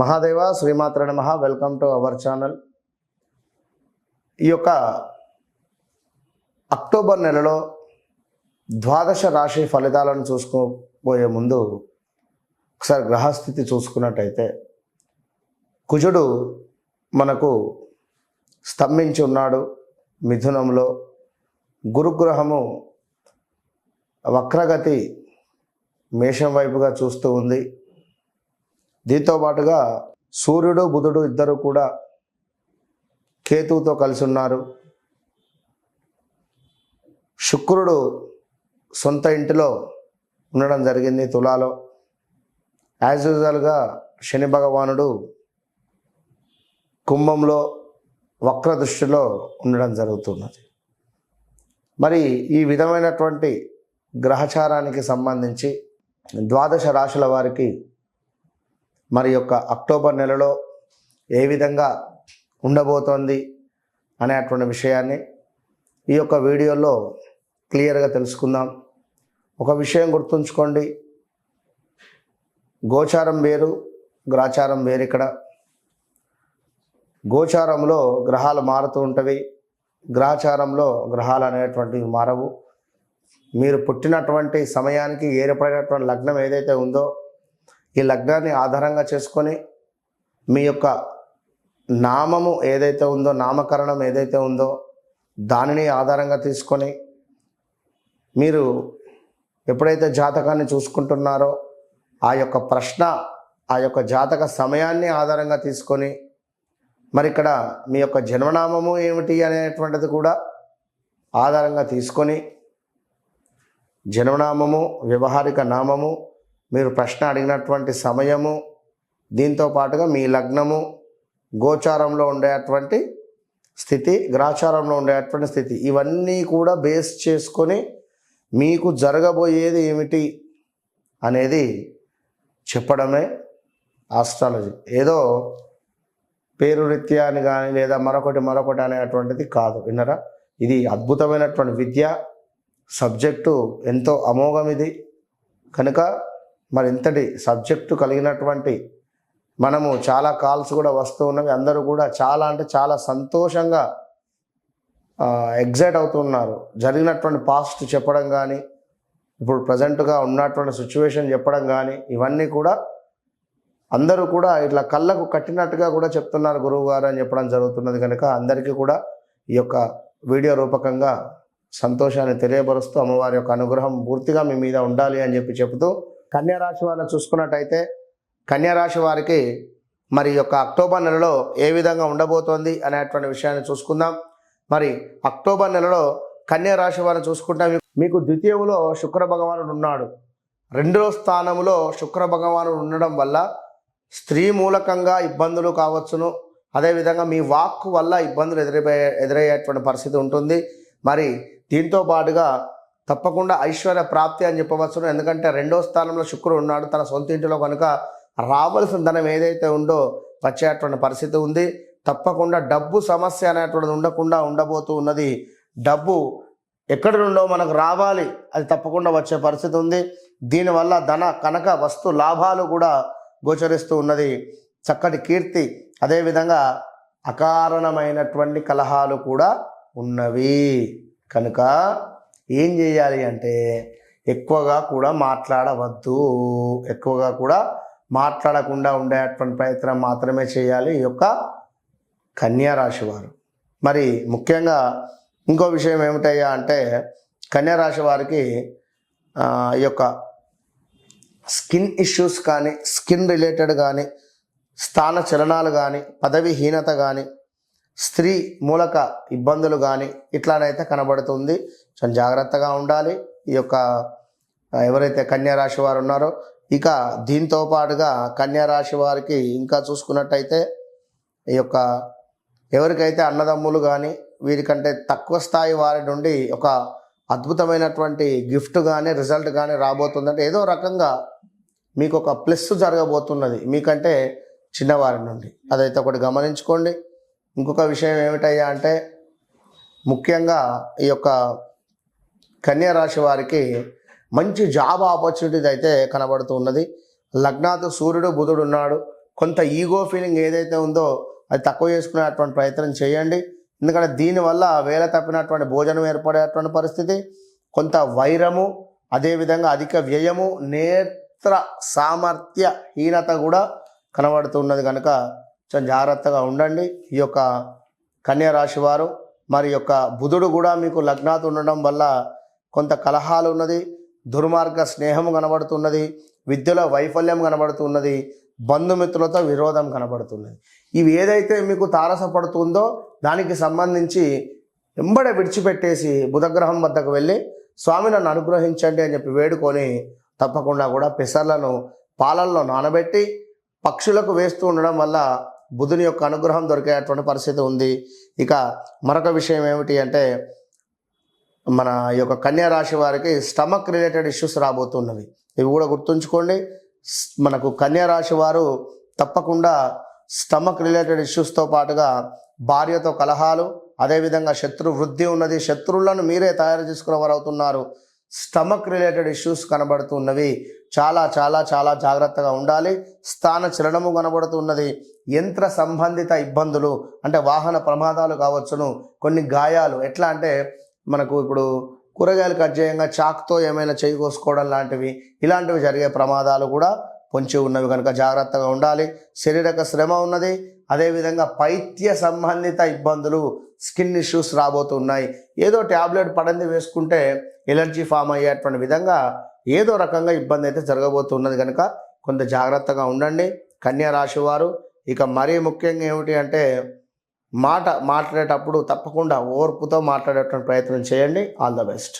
మహాదేవ శ్రీమాత్ర నమ. Welcome to our channel ఈ యొక్క అక్టోబర్ నెలలో ద్వాదశ రాశి ఫలితాలను చూసుకోబోయే ముందు ఒకసారి గ్రహస్థితి చూసుకున్నట్టయితే కుజుడు మనకు స్తంభించి ఉన్నాడు మిథునంలో. గురుగ్రహము వక్రగతి మేషం వైపుగా చూస్తూ ఉంది. దీంతో పాటుగా సూర్యుడు బుధుడు ఇద్దరు కూడా కేతువుతో కలిసి ఉన్నారు. శుక్రుడు సొంత ఇంటిలో ఉండడం జరిగింది తులాలో. యాజ్ యూజువల్గా శని భగవానుడు కుంభంలో వక్ర దృష్టిలో ఉండడం జరుగుతున్నది. మరి ఈ విధమైనటువంటి గ్రహచారానికి సంబంధించి ద్వాదశ రాశుల వారికి మరి యొక్క అక్టోబర్ నెలలో ఏ విధంగా ఉండబోతోంది అనేటువంటి విషయాన్ని ఈ యొక్క వీడియోలో క్లియర్గా తెలుసుకుందాం. ఒక విషయం గుర్తుంచుకోండి. గోచారం వేరు గ్రాచారం వేరు ఇక్కడ గోచారంలో గ్రహాలు మారుతూ ఉంటవి. గ్రహచారంలో గ్రహాలు అనేటువంటివి మారవు. మీరు పుట్టినటువంటి సమయానికి ఏర్పడినటువంటి లగ్నం ఏదైతే ఉందో ఈ లగ్నాన్ని ఆధారంగా చేసుకొని మీ యొక్క నామము ఏదైతే ఉందో నామకరణం ఏదైతే ఉందో దానిని ఆధారంగా తీసుకొని మీరు ఎప్పుడైతే జాతకాన్ని చూసుకుంటున్నారో ఆ యొక్క ప్రశ్న ఆ యొక్క జాతక సమయాన్ని ఆధారంగా తీసుకొని మరి ఇక్కడ మీ యొక్క జన్మనామము ఏమిటి అనేటువంటిది కూడా ఆధారంగా తీసుకొని జన్మనామము వ్యవహారిక నామము మీరు ప్రశ్న అడిగినటువంటి సమయము దీంతో పాటుగా మీ లగ్నము గోచారంలో ఉండేటువంటి స్థితి గ్రాచారంలో ఉండేటువంటి స్థితి ఇవన్నీ కూడా బేస్ చేసుకొని మీకు జరగబోయేది ఏమిటి అనేది చెప్పడమే ఆస్ట్రాలజీ. ఏదో పేరు రీత్యా అని కానీ లేదా మరొకటి మరొకటి అనేటువంటిది కాదు. విన్నరా? ఇది అద్భుతమైనటువంటి విద్య సబ్జెక్టు ఎంతో అమోఘం ఇది. కనుక మరి ఇంతటి సబ్జెక్టు కలిగినటువంటి మనము చాలా కాల్స్ కూడా వస్తూ ఉన్నవి. అందరూ కూడా చాలా అంటే చాలా సంతోషంగా ఎగ్జైట్ అవుతున్నారు జరిగినటువంటి పాస్ట్ చెప్పడం కానీ ఇప్పుడు ప్రజెంట్గా ఉన్నటువంటి సిచ్యువేషన్ చెప్పడం కానీ ఇవన్నీ కూడా అందరూ కూడా ఇట్లా కళ్ళకు కట్టినట్టుగా కూడా చెప్తున్నారు గురువు గారు అని చెప్పడం జరుగుతున్నది కనుక అందరికీ కూడా ఈ యొక్క వీడియో రూపకంగా సంతోషాన్ని తెలియపరుస్తూ అమ్మవారి యొక్క అనుగ్రహం పూర్తిగా మీ మీద ఉండాలి అని చెప్పి చెబుతూ కన్యారాశి వారిని చూసుకున్నట్టయితే కన్యారాశి వారికి మరి యొక్క అక్టోబర్ నెలలో ఏ విధంగా ఉండబోతోంది అనేటువంటి విషయాన్ని చూసుకుందాం. మరి అక్టోబర్ నెలలో కన్యారాశి వారిని చూసుకుంటే మీకు ద్వితీయంలో శుక్ర భగవానుడు ఉన్నాడు. రెండో స్థానంలో శుక్ర భగవానుడు ఉండడం వల్ల స్త్రీ మూలకంగా ఇబ్బందులు కావచ్చును. అదేవిధంగా మీ వాక్ వల్ల ఇబ్బందులు ఎదురయ్యే ఎదురయ్యేటువంటి పరిస్థితి ఉంటుంది. మరి దీంతో పాటుగా తప్పకుండా ఐశ్వర్య ప్రాప్తి అని చెప్పవచ్చును. ఎందుకంటే రెండో స్థానంలో శుక్రుడు ఉన్నాడు. తన సొంత ఇంటిలో కనుక రావలసిన ధనం ఏదైతే ఉందో వచ్చేటువంటి పరిస్థితి ఉంది. తప్పకుండా డబ్బు సమస్య అనేటువంటిది ఉండకుండా ఉండబోతూ ఉన్నది. డబ్బు ఎక్కడి నుండో మనకు రావాలి. అది తప్పకుండా వచ్చే పరిస్థితి ఉంది. దీనివల్ల ధన కనక వస్తు లాభాలు కూడా గోచరిస్తూ ఉన్నది. చక్కటి కీర్తి అదేవిధంగా అకారణమైనటువంటి కలహాలు కూడా ఉన్నవి. కనుక ఏం చేయాలి అంటే ఎక్కువగా కూడా మాట్లాడవద్దు. ఎక్కువగా కూడా మాట్లాడకుండా ఉండేటువంటి ప్రయత్నం మాత్రమే చేయాలి ఈ యొక్క కన్యారాశి వారు. మరి ముఖ్యంగా ఇంకో విషయం ఏమిటయ్యా అంటే కన్యారాశి వారికి ఈ యొక్క స్కిన్ ఇష్యూస్ కానీ స్కిన్ రిలేటెడ్ కానీ స్థాన చలనాలు కానీ పదవిహీనత కానీ స్త్రీ మూలక ఇబ్బందులు కానీ ఇట్లానైతే కనబడుతుంది. చాలా జాగ్రత్తగా ఉండాలి. ఈ యొక్క ఎవరైతే కన్యా రాశి వారు ఉన్నారో ఇక దీంతో పాటుగా కన్యా రాశి వారికి ఇంకా చూసుకున్నట్టయితే ఈ యొక్క ఎవరికైతే అన్నదమ్ములు కానీ వీరికంటే తక్కువ స్థాయి వారి నుండి ఒక అద్భుతమైనటువంటి గిఫ్ట్ కానీ రిజల్ట్ కానీ రాబోతుందంటే ఏదో రకంగా మీకు ఒక ప్లస్ జరగబోతున్నది. మీకంటే చిన్నవారి నుండి. అదైతే ఒకటి గమనించుకోండి. ఇంకొక విషయం ఏమిటయ్యా అంటే ముఖ్యంగా ఈ యొక్క కన్యా రాశి వారికి మంచి జాబ్ ఆపర్చునిటీస్ అయితే కనబడుతూ ఉన్నది. లగ్నాతు సూర్యుడు బుధుడు ఉన్నాడు. కొంత ఈగో ఫీలింగ్ ఏదైతే ఉందో అది తక్కువ చేసుకునేటువంటి ప్రయత్నం చేయండి. ఎందుకంటే దీనివల్ల వేల తప్పినటువంటి భోజనం ఏర్పడేటువంటి పరిస్థితి కొంత వైరము అదేవిధంగా అధిక వ్యయము నేత్ర సామర్థ్య హీనత కూడా కనబడుతున్నది కనుక కొంచెం జాగ్రత్తగా ఉండండి. ఈ యొక్క కన్యా రాశి వారు మరి యొక్క బుధుడు కూడా మీకు లగ్నాత్ ఉండడం వల్ల కొంత కలహాలు ఉన్నది దుర్మార్గ స్నేహం కనబడుతున్నది విద్యలో వైఫల్యం కనబడుతున్నది బంధుమిత్రులతో విరోధం కనబడుతున్నది. ఇవి ఏదైతే మీకు తారసపడుతుందో దానికి సంబంధించి ఎంబడ విడిచిపెట్టేసి బుధగ్రహం వద్దకు వెళ్ళి స్వామి నన్ను అనుగ్రహించండి అని చెప్పి వేడుకొని తప్పకుండా కూడా పెసర్లను పాలల్లో నానబెట్టి పక్షులకు వేస్తూ ఉండడం వల్ల బుధుని యొక్క అనుగ్రహం దొరికేటువంటి పరిస్థితి ఉంది. ఇక మరొక విషయం ఏమిటి అంటే మన ఈ యొక్క కన్యా రాశి వారికి స్టమక్ రిలేటెడ్ ఇష్యూస్ రాబోతున్నవి. ఇవి కూడా గుర్తుంచుకోండి. మనకు కన్యా రాశి వారు తప్పకుండా స్టమక్ రిలేటెడ్ ఇష్యూస్తో పాటుగా భార్యతో కలహాలు అదేవిధంగా శత్రు వృద్ధి ఉన్నది శత్రువులను మీరే తయారు చేసుకునే వారు అవుతున్నారు స్టమక్ రిలేటెడ్ ఇష్యూస్ కనబడుతున్నవి చాలా చాలా చాలా జాగ్రత్తగా ఉండాలి. స్థాన చలనము కనబడుతున్నది యంత్ర సంబంధిత ఇబ్బందులు అంటే వాహన ప్రమాదాలు కావచ్చును. కొన్ని గాయాలు. ఎట్లా అంటే మనకు ఇప్పుడు కూరగాయలు కట్ చేయంగా చాక్తో ఏమైనా చేయి కోసుకోవడం లాంటివి ఇలాంటివి జరిగే ప్రమాదాలు కూడా పొంచి ఉన్నవి కనుక జాగ్రత్తగా ఉండాలి. శరీరక శ్రమ ఉన్నది. అదేవిధంగా పైత్య సంబంధిత ఇబ్బందులు స్కిన్ ఇష్యూస్ రాబోతున్నాయి. ఏదో ట్యాబ్లెట్ పడింది వేసుకుంటే ఎలర్జీ ఫామ్ అయ్యేటువంటి విధంగా ఏదో రకంగా ఇబ్బంది అయితే జరగబోతున్నది కనుక కొంత జాగ్రత్తగా ఉండండి. కన్యా రాశి వారు ఇక మరీ ముఖ్యంగా ఏమిటి అంటే మాట మాట్లాడేటప్పుడు తప్పకుండా ఓర్పుతో మాట్లాడేటువంటి ప్రయత్నం చేయండి. All the best.